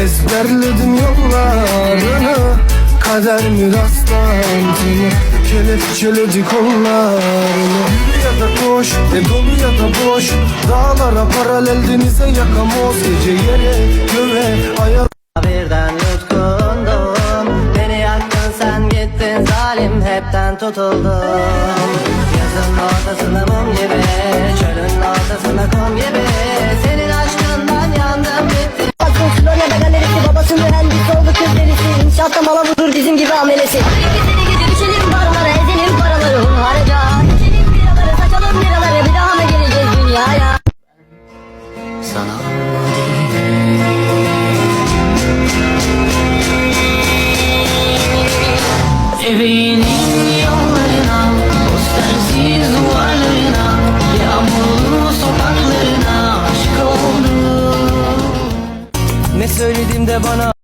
Ezberledim yollarını Kader mi rastlantını Kelepçeledi kollarını. Yürü ya da koş E dolu ya da boş Dağlara paralel denize yakamoz. Gece yere göğe aya Birden yutkundum Beni yaktın sen gittin zalim hepten tutuldum Florya megalerisi babası mühendis oldu kız delisi. İnşaatta mala budur bizim gibi amelesi. Seni gece düşelim barlara ezelim paraları hunharca. İçelim biraları saçalım biraları bir daha mı geleceğiz dünyaya? Sana Evinin yollarına, Ne söyledim de bana